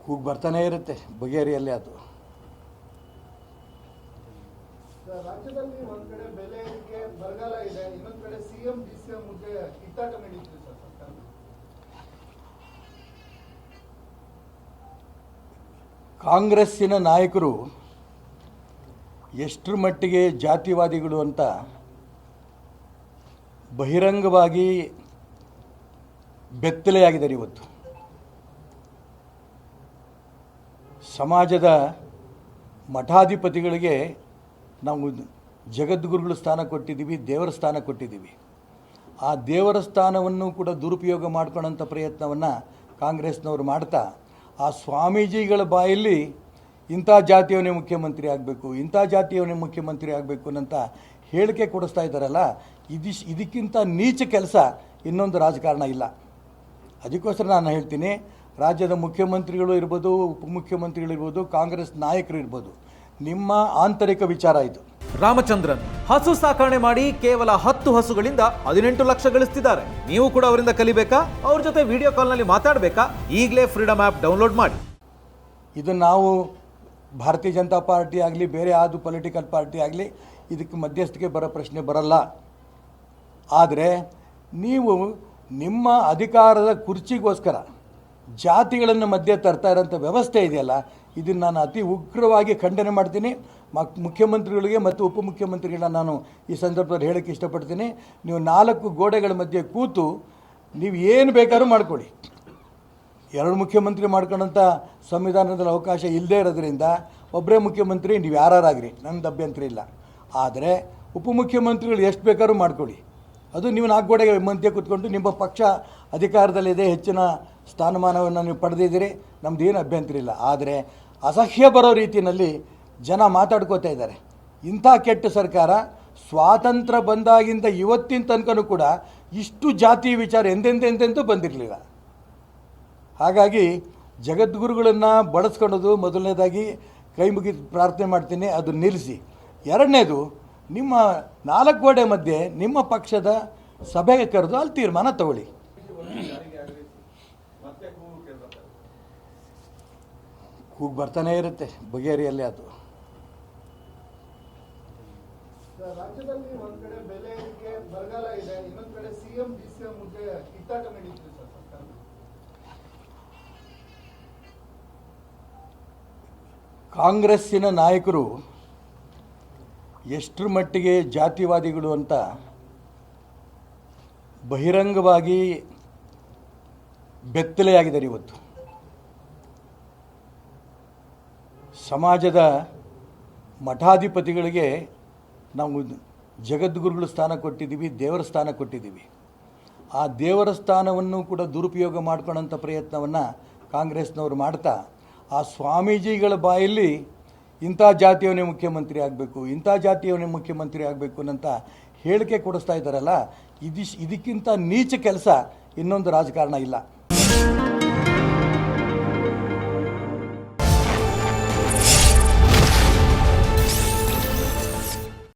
ಕೂಗು ಬರ್ತಾನೆ ಇರುತ್ತೆ ಬಗೆಹರಿಯಲ್ಲಿ ಅದು. ಸರ್, ರಾಜ್ಯದಲ್ಲಿ ಒಂದ್ ಕಡೆ ಬೆಲೆ ಏರಿಕೆ ಬರಗಾಲ ಇದೆ ಇನ್ನೊಂದ್ ಕಡೆ ಸಿಎಂ ಡಿಸಿಎಂ ಹುದ್ದೆ ಕಿತ್ತಾಟ ನಡೀತಿದೆ ಸರ್ ಸರ್ಕಾರ ಕಾಂಗ್ರೆಸ್ಸಿನ ನಾಯಕರು ಎಷ್ಟರ ಮಟ್ಟಿಗೆ ಜಾತಿವಾದಿಗಳು ಅಂತ ಬಹಿರಂಗವಾಗಿ ಬೆತ್ತಲೆಯಾಗಿದ್ದಾರೆ ಇವತ್ತು. ಸಮಾಜದ ಮಠಾಧಿಪತಿಗಳಿಗೆ ನಾವು ಜಗದ್ಗುರುಗಳು ಸ್ಥಾನ ಕೊಟ್ಟಿದ್ದೀವಿ, ದೇವರ ಸ್ಥಾನ ಕೊಟ್ಟಿದ್ದೀವಿ. ಆ ದೇವರ ಸ್ಥಾನವನ್ನು ಕೂಡ ದುರುಪಯೋಗ ಮಾಡ್ಕೊಳ್ಳೋಂಥ ಪ್ರಯತ್ನವನ್ನು ಕಾಂಗ್ರೆಸ್ನವರು ಮಾಡ್ತಾ, ಆ ಸ್ವಾಮೀಜಿಗಳ ಬಾಯಲ್ಲಿ ಇಂಥ ಜಾತಿಯವನೇ ಮುಖ್ಯಮಂತ್ರಿ ಆಗಬೇಕು, ಇಂಥ ಜಾತಿಯವನೇ ಮುಖ್ಯಮಂತ್ರಿ ಆಗಬೇಕು ಅನ್ನಂತ ಹೇಳಿಕೆ ಕೊಡಿಸ್ತಾ ಇದ್ದಾರಲ್ಲ, ಇದಿಶ್, ಇದಕ್ಕಿಂತ ನೀಚ ಕೆಲಸ ಇನ್ನೊಂದು ರಾಜಕಾರಣ ಇಲ್ಲ. ಅದಕ್ಕೋಸ್ಕರ ನಾನು ಹೇಳ್ತೀನಿ ರಾಜ್ಯದ ಮುಖ್ಯಮಂತ್ರಿಗಳು ಇರ್ಬೋದು ಉಪಮುಖ್ಯಮಂತ್ರಿಗಳಿರ್ಬೋದು ಕಾಂಗ್ರೆಸ್ ನಾಯಕರು ಇರ್ಬೋದು ನಿಮ್ಮ ಆಂತರಿಕ ವಿಚಾರ ಇದು. ರಾಮಚಂದ್ರನ್ ಹಸು ಸಾಕಣೆ ಮಾಡಿ ಕೇವಲ ಹತ್ತು ಹಸುಗಳಿಂದ ಹದಿನೆಂಟು ಲಕ್ಷ ಗಳಿಸ್ತಿದ್ದಾರೆ. ನೀವು ಕೂಡ ಅವರಿಂದ ಕಲಿಬೇಕಾ? ಅವ್ರ ಜೊತೆ ವಿಡಿಯೋ ಕಾಲ್ನಲ್ಲಿ ಮಾತಾಡಬೇಕಾ? ಈಗಲೇ ಫ್ರೀಡಮ್ ಆ್ಯಪ್ ಡೌನ್ಲೋಡ್ ಮಾಡಿ. ಇದು ನಾವು ಭಾರತೀಯ ಜನತಾ ಪಾರ್ಟಿ ಆಗಲಿ ಬೇರೆ ಯಾವುದು ಪೊಲಿಟಿಕಲ್ ಪಾರ್ಟಿ ಆಗಲಿ ಇದಕ್ಕೆ ಮಧ್ಯಸ್ಥಿಕೆ ಬರೋ ಪ್ರಶ್ನೆ ಬರಲ್ಲ. ಆದರೆ ನೀವು ನಿಮ್ಮ ಅಧಿಕಾರದ ಕುರ್ಚಿಗೋಸ್ಕರ ಜಾತಿಗಳನ್ನು ಮಧ್ಯೆ ತರ್ತಾ ಇರೋಂಥ ವ್ಯವಸ್ಥೆ ಇದೆಯಲ್ಲ, ಇದನ್ನು ನಾನು ಅತಿ ಉಗ್ರವಾಗಿ ಖಂಡನೆ ಮಾಡ್ತೀನಿ. ಮಕ್ ಮುಖ್ಯಮಂತ್ರಿಗಳಿಗೆ ಮತ್ತು ಉಪಮುಖ್ಯಮಂತ್ರಿಗಳನ್ನ ನಾನು ಈ ಸಂದರ್ಭದಲ್ಲಿ ಹೇಳೋಕ್ಕೆ ಇಷ್ಟಪಡ್ತೀನಿ. ನೀವು ನಾಲ್ಕು ಗೋಡೆಗಳ ಮಧ್ಯೆ ಕೂತು ನೀವು ಏನು ಬೇಕಾದ್ರೂ ಮಾಡ್ಕೊಳ್ಳಿ. ಎರಡು ಮುಖ್ಯಮಂತ್ರಿ ಮಾಡ್ಕೊಂಡಂಥ ಸಂವಿಧಾನದಲ್ಲಿ ಅವಕಾಶ ಇಲ್ಲದೇ ಇರೋದ್ರಿಂದ ಒಬ್ಬರೇ ಮುಖ್ಯಮಂತ್ರಿ, ನೀವು ಯಾರಾಗ್ರಿ ನನ್ನದು ಅಭ್ಯಂತರ ಇಲ್ಲ. ಆದರೆ ಉಪಮುಖ್ಯಮಂತ್ರಿಗಳು ಎಷ್ಟು ಬೇಕಾದ್ರೂ ಮಾಡ್ಕೊಳ್ಳಿ. ಅದು ನೀವು ನಾಲ್ಕು ಗೋಡೆಗೆ ಮಧ್ಯೆ ಕೂತ್ಕೊಂಡು ನಿಮ್ಮ ಪಕ್ಷ ಅಧಿಕಾರದಲ್ಲಿದೆ, ಹೆಚ್ಚಿನ ಸ್ಥಾನಮಾನವನ್ನು ನೀವು ಪಡೆದಿದ್ದೀರಿ, ನಮ್ದು ಏನು ಅಭ್ಯಂತರ ಇಲ್ಲ. ಆದರೆ ಅಸಹ್ಯ ಬರೋ ರೀತಿಯಲ್ಲಿ ಜನ ಮಾತಾಡ್ಕೋತಾ ಇದ್ದಾರೆ. ಇಂಥ ಕೆಟ್ಟ ಸರ್ಕಾರ ಸ್ವಾತಂತ್ರ್ಯ ಬಂದಾಗಿಂದ ಇವತ್ತಿನ ತನಕನೂ ಕೂಡ ಇಷ್ಟು ಜಾತಿ ವಿಚಾರ ಎಂದೆಂದೆಂದೆಂದೂ ಬಂದಿರಲಿಲ್ಲ. ಹಾಗಾಗಿ ಜಗದ್ಗುರುಗಳನ್ನು ಬಳಸ್ಕೊಳ್ಳೋದು ಮೊದಲನೇದಾಗಿ ಕೈ ಮುಗಿದು ಪ್ರಾರ್ಥನೆ ಮಾಡ್ತೀನಿ, ಅದು ನಿಲ್ಲಿಸಿ. ಎರಡನೇದು ನಿಮ್ಮ ನಾಲ್ಕು ಗೋಡೆ ಮಧ್ಯೆ ನಿಮ್ಮ ಪಕ್ಷದ ಸಭೆಗೆ ಕರೆದು ಅಲ್ಲಿ ತೀರ್ಮಾನ ತಗೊಳ್ಳಿ. ಕೂಗ್ ಬರ್ತಾನೆ ಇರುತ್ತೆ ಬಗೆಹರಿಯಲ್ಲಿ ಅದು. ಕಾಂಗ್ರೆಸ್ಸಿನ ನಾಯಕರು ಎಷ್ಟರ ಮಟ್ಟಿಗೆ ಜಾತಿವಾದಿಗಳು ಅಂತ ಬಹಿರಂಗವಾಗಿ ಬೆತ್ತಲೆಯಾಗಿದ್ದಾರೆ ಇವತ್ತು. ಸಮಾಜದ ಮಠಾಧಿಪತಿಗಳಿಗೆ ನಾವು ಜಗದ್ಗುರುಗಳು ಸ್ಥಾನ ಕೊಟ್ಟಿದ್ದೀವಿ, ದೇವರ ಸ್ಥಾನ ಕೊಟ್ಟಿದ್ದೀವಿ. ಆ ದೇವರ ಸ್ಥಾನವನ್ನು ಕೂಡ ದುರುಪಯೋಗ ಮಾಡ್ಕೊಳ್ಳೋಂಥ ಪ್ರಯತ್ನವನ್ನು ಕಾಂಗ್ರೆಸ್ನವರು ಮಾಡ್ತಾ, ಆ ಸ್ವಾಮೀಜಿಗಳ ಬಾಯಲ್ಲಿ ಇಂಥ ಜಾತಿಯವನೇ ಮುಖ್ಯಮಂತ್ರಿ ಆಗಬೇಕು, ಇಂಥ ಜಾತಿಯವನೇ ಮುಖ್ಯಮಂತ್ರಿ ಆಗಬೇಕು ಅಂತ ಹೇಳಿಕೆ ಕೊಡಿಸ್ತಾ ಇದ್ದಾರಲ್ಲ, ಇದಿಶ್ ಇದಕ್ಕಿಂತ ನೀಚ ಕೆಲಸ ಇನ್ನೊಂದು ರಾಜಕಾರಣ ಇಲ್ಲ.